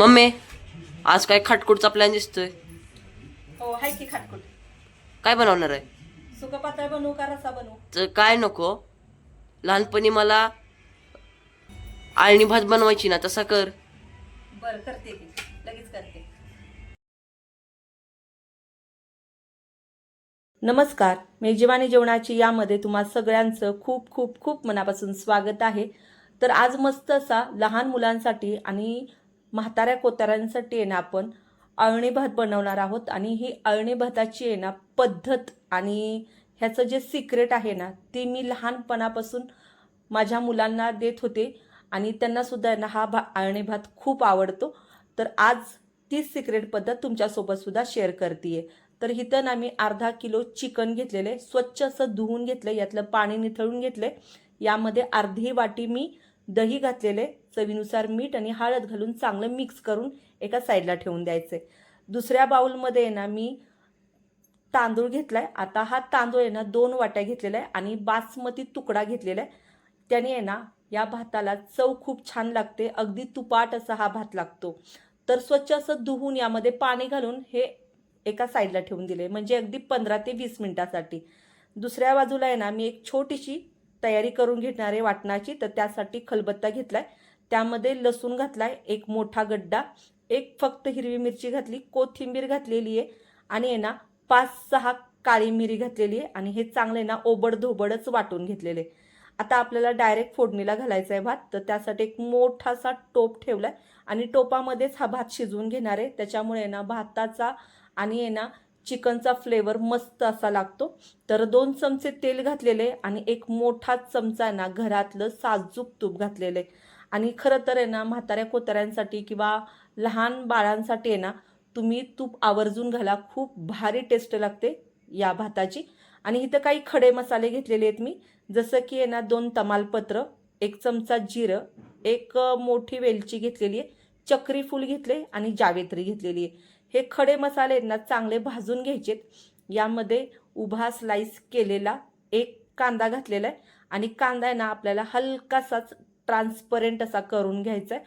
Mummy आज काय खाटकुटचा plan दिसतोय? हो हाय की खाटकुट. काय बनवणार आहे? सुका पातळ बनवू का रसा बनवू? तर काय नको. लहानपणी मला आळणी भात बनवायची ना तसा कर. बर करते की. लगेच करते. नमस्कार. मेजवानी जेवणाची यामध्ये तुम्हा सगळ्यांचं खूप खूप खूप मनापासून स्वागत आहे. तर आज मस्त असा लहान मुलांसाठी आणि म्हाताऱ्या कोताऱ्यांसाठी आहे ना आपण अळणी भात बनवणार आहोत आणि ही अळणी भाताची आहे ना पद्धत आणि ह्याचं जे सिक्रेट आहे ना ते मी लहानपणापासून माझ्या मुलांना देत होते आणि त्यांनासुद्धा आहे ना हा भा अळणी भात खूप आवडतो. तर आज तीच सिक्रेट पद्धत तुमच्यासोबतसुद्धा शेअर करते तर इथं ना मी अर्धा किलो चिकन घेतलेले स्वच्छ असं धुवून घेतलं यातलं पाणी निथळून घेतलं यामध्ये अर्धी वाटी मी दही घातलेले चवीनुसार मीठ आणि हळद घालून चांगलं मिक्स करून एका साईडला ठेवून द्यायचं. आहे दुसऱ्या बाउलमध्ये आहे ना मी तांदूळ घेतला आहे आता हा तांदूळ आहे ना दोन वाट्या घेतलेला आहे आणि बासमती तुकडा घेतलेला आहे. त्याने आहे ना या भाताला चव खूप छान लागते. अगदी तुपाट असा हा भात लागतो. तर स्वच्छ असं धुवून यामध्ये पाणी घालून हे एका साईडला ठेवून दिले. म्हणजे अगदी पंधरा ते वीस मिनटासाठी. दुसऱ्या बाजूला आहे ना मी एक छोटीशी तयारी करून घेणार आहे वाटणाची. तर त्यासाठी खलबत्ता घेतला आहे त्यामध्ये लसूण घातलाय एक मोठा गड्डा एक फक्त हिरवी मिरची घातली कोथिंबीर घातलेली आहे आणि आहे ना पाच सहा काळी मिरी घातलेली आहे आणि हे चांगले ना ओबड धोबडच वाटून घेतलेले आता आपल्याला डायरेक्ट फोडणीला घालायचा आहे भात तर त्यासाठी एक मोठासा टोप ठेवला आहे आणि टोपामध्येच हा भात शिजवून घेणार आहे. त्याच्यामुळे आहे ना भाताचा आणि आहे ना चिकनचा फ्लेवर मस्त असा लागतो. तर दोन चमचे तेल घातलेले आणि एक मोठा चमचा ना घरातलं साजूक तूप घातलेलं आहे. आणि खरं तर आहे ना म्हाताऱ्या कोताऱ्यांसाठी किंवा लहान बाळांसाठी आहे ना तुम्ही तूप आवर्जून घाला. खूप भारी टेस्ट लागते या भाताची. आणि इथं काही खडे मसाले घेतलेले आहेत मी. जसं की आहे ना दोन तमालपत्र एक चमचा जिरं एक मोठी वेलची घेतलेली आहे चक्री फूल घेतले आणि जावेत्री घेतलेली आहे. हे खडे मसाले आहेत ना चांगले भाजून घ्यायचेत यामध्ये उभा स्लाइस केलेला एक कांदा घातलेला आहे. आणि कांदा आहे ना आपल्याला हलकासाच ट्रान्सपरंट असा करून घ्यायचा आहे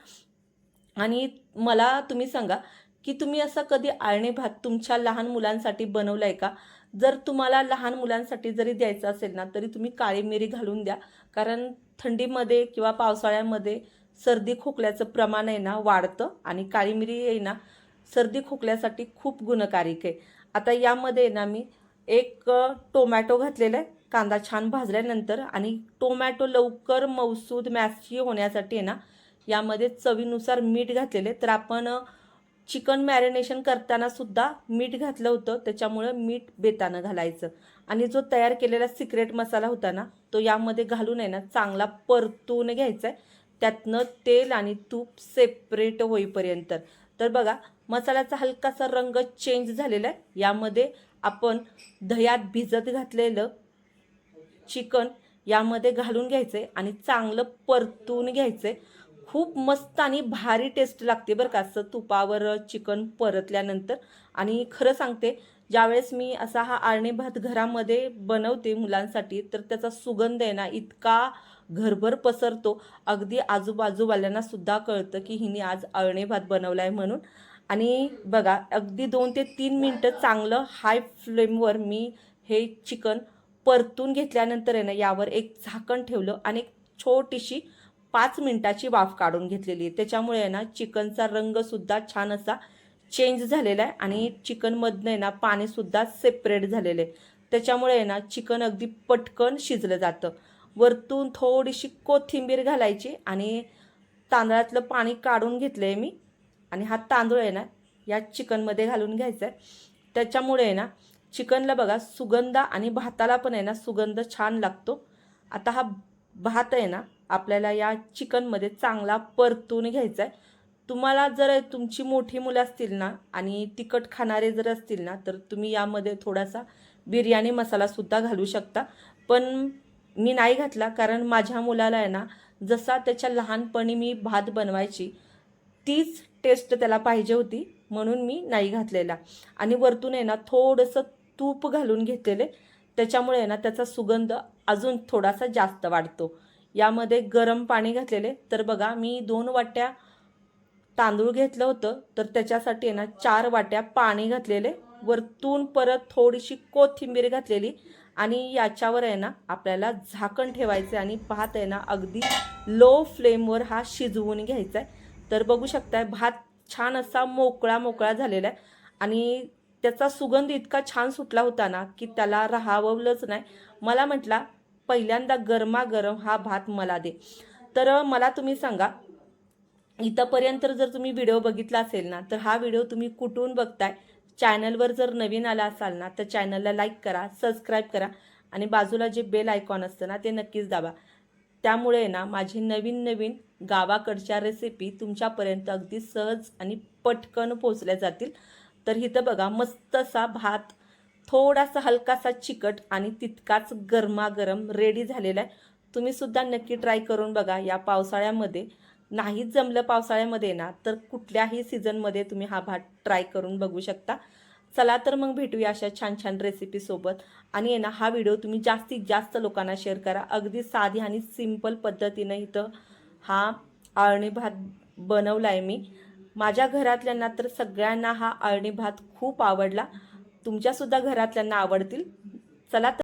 आणि मला तुम्ही सांगा की तुम्ही असा कधी आळणी भात तुमच्या लहान मुलांसाठी बनवला आहे का? जर तुम्हाला लहान मुलांसाठी जरी द्यायचं असेल ना तरी तुम्ही काळी मिरी घालून द्या. कारण थंडीमध्ये किंवा पावसाळ्यामध्ये सर्दी खोकल्याचं प्रमाण आहे ना वाढतं आणि काळी मिरी आहे ना सर्दी खोकल्यासाठी खूप गुणकारिक आहे. आता यामध्ये आहे ना मी एक टोमॅटो घातलेला आहे. कांदा छान भाजल्यानंतर आणि टोमॅटो लवकर मौसूद मॅची होण्यासाठी आहे ना यामध्ये चवीनुसार मीठ घातलेले. तर आपण चिकन मॅरिनेशन करताना सुद्धा मीठ घातलं होतं. त्याच्यामुळं मीठ बेतानं घालायचं. आणि जो तयार केलेला सिक्रेट मसाला होता ना तो यामध्ये घालून आहे ना चांगला परतून घ्यायचा आहे त्यातनं तेल आणि तूप सेपरेट होईपर्यंत. तर बघा मसाल्याचा हलकासा रंग चेंज झालेला आहे यामध्ये आपण दह्यात भिजत घातलेलं चिकन यामध्ये घालून घ्यायचंय आणि चांगलं परतून घ्यायचंय खूप मस्त आणि भारी टेस्ट लागते बरं का असं तुपावर चिकन परतल्यानंतर. आणि खरं सांगते ज्यावेळेस मी असा हा आळणी भात घरामध्ये बनवते मुलांसाठी तर त्याचा सुगंध आहे ना इतका घरभर पसरतो. अगदी आजूबाजूवाल्यांना सुद्धा कळतं की हिने आज अळणे भात बनवला आहे म्हणून. आणि बघा अगदी दोन ते तीन मिनटं चांगलं हाय फ्लेमवर मी हे चिकन परतून घेतल्यानंतर आहे ना यावर एक झाकण ठेवलं आणि एक छोटीशी पाच मिनटाची वाफ काढून घेतलेली आहे. त्याच्यामुळे आहे ना चिकनचा रंगसुद्धा छान असा चेंज झालेला आहे आणि चिकनमधनं आहे ना पाणीसुद्धा सेपरेट झालेलं आहे. त्याच्यामुळे आहे ना चिकन अगदी पटकन शिजलं जातं. वरतून थोडीशी कोथिंबीर घालायची आणि तांदळातलं पाणी काढून घेतलं आहे मी. आणि हा तांदूळ आहे ना या चिकनमध्ये घालून घ्यायचा आहे. त्याच्यामुळे आहे ना चिकनला बघा सुगंध आणि भाताला पण आहे ना सुगंध छान लागतो. आता हा भात आहे ना आपल्याला या चिकनमध्ये चांगला परतून घ्यायचा आहे. तुम्हाला जर तुमची मोठी मुलं असतील ना आणि तिखट खाणारे जर असतील ना तर तुम्ही यामध्ये थोडासा बिर्याणी मसालासुद्धा घालू शकता. पण मी नाही घातला कारण माझ्या मुलाला आहे ना जसा त्याच्या लहानपणी मी भात बनवायची तीच टेस्ट त्याला पाहिजे होती म्हणून मी नाही घातलेला. आणि वरतून आहे ना थोडंसं तूप घालून घेतलेले. त्याच्यामुळे आहे ना त्याचा सुगंध अजून थोडासा जास्त वाढतो. यामध्ये गरम पाणी घातलेले. तर बघा मी दोन वाट्या तांदूळ घेतलं होतं. तर त्याच्यासाठी आहे ना चार वाट्या पाणी घातलेले. वरतून परत थोडीशी कोथिंबीर घातलेली. आणि याच्यावर आहे ना आपल्याला झाकण ठेवायचं आणि भात आहे ना अगदी लो फ्लेमवर हा शिजवून घ्यायचा आहे तर बघू शकताय भात छान असा मोकळा मोकळा झालेला आहे आणि त्याचा सुगंध इतका छान सुटला होता ना की त्याला राहावलंच नाही. मला म्हटला पहिल्यांदा गरमागरम हा भात मला दे. तर मला तुम्ही सांगा इथंपर्यंत जर तुम्ही व्हिडिओ बघितला असेल ना तर हा व्हिडिओ तुम्ही कुठून बघताय? चॅनलवर जर नवीन आला असाल ना तर चॅनलला लाईक करा सबस्क्राईब करा आणि बाजूला जे बेल आयकॉन असतं ना ते नक्कीच दाबा. त्यामुळे ना माझी नवीन नवीन गावाकडच्या रेसिपी तुमच्यापर्यंत अगदी सहज आणि पटकन पोचल्या जातील. तर इथं बघा मस्त असा भात थोडासा हलकासा चिकट आणि तितकाच गरमागरम रेडी झालेला आहे. तुम्ही सुद्धा नक्की ट्राय करून बघा या पावसाळ्यामध्ये. नाही जमलं पावसाळ्यामध्ये ना तर कुठल्याही सीझनमध्ये तुम्ही हा भात ट्राय करून बघू शकता. चला तर मग भेटूया अशा छान छान रेसिपीसोबत आणि ना हा व्हिडिओ तुम्ही जास्तीत जास्त लोकांना शेअर करा. अगदी साधी आणि सिंपल पद्धतीनं इथं हा आळणी भात बनवला आहे मी. माझ्या घरातल्यांना तर सगळ्यांना हा आळणी भात खूप आवडला. तुमच्यासुद्धा घरातल्यांना आवडतील. चला तर